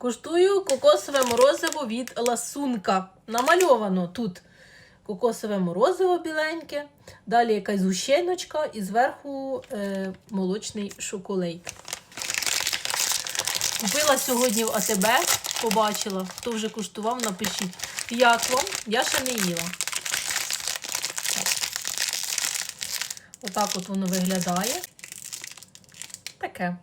Куштую кокосове морозиво від ласунка. Намальовано тут кокосове морозиво біленьке, далі якась гущеночка і зверху е, молочний шоколад. Купила сьогодні в АТБ, побачила. Хто вже куштував, напишіть. Як вам? Я ще не їла. Отак от воно виглядає. Таке.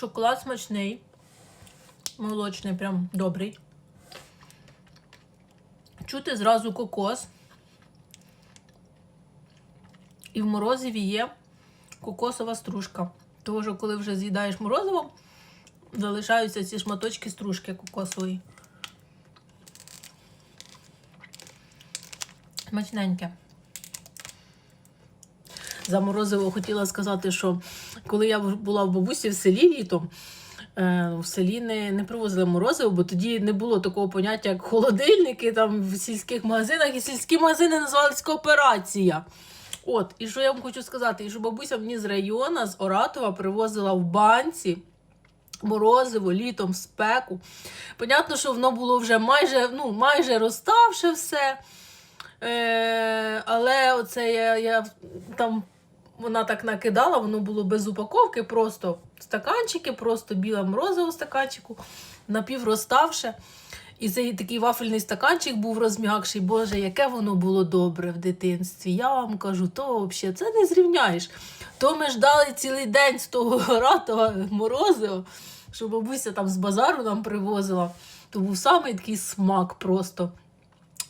Шоколад смачний. Молочний, прям добрий. Чути зразу кокос. І в морозиві є кокосова стружка. Тому що коли вже з'їдаєш морозиво, залишаються ці шматочки стружки кокосової. Смачненьке. За морозиво хотіла сказати, що коли я була в бабусі в селі літом, е, в селі не, не привозили морозиво, бо тоді не було такого поняття, як холодильники там в сільських магазинах, і сільські магазини називались кооперація. От, і що я вам хочу сказати, і що бабуся мені з району, з Оратова, привозила в банці морозиво літом в спеку. Понятно, що воно було вже майже, ну, майже розставше все. Е, але оце я, я там вона так накидала, воно було без упаковки, просто стаканчики, просто біле морозиво в стаканчику, напівроставше. І цей такий вафельний стаканчик був розм'якший. Боже, яке воно було добре в дитинстві. Я вам кажу, то взагалі це не зрівняєш. То ми ждали цілий день з того ратого морозива, що бабуся там з базару нам привозила. То був самий такий смак просто.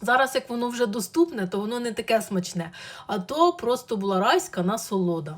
Зараз, як воно вже доступне, то воно не таке смачне. А то просто була райська насолода.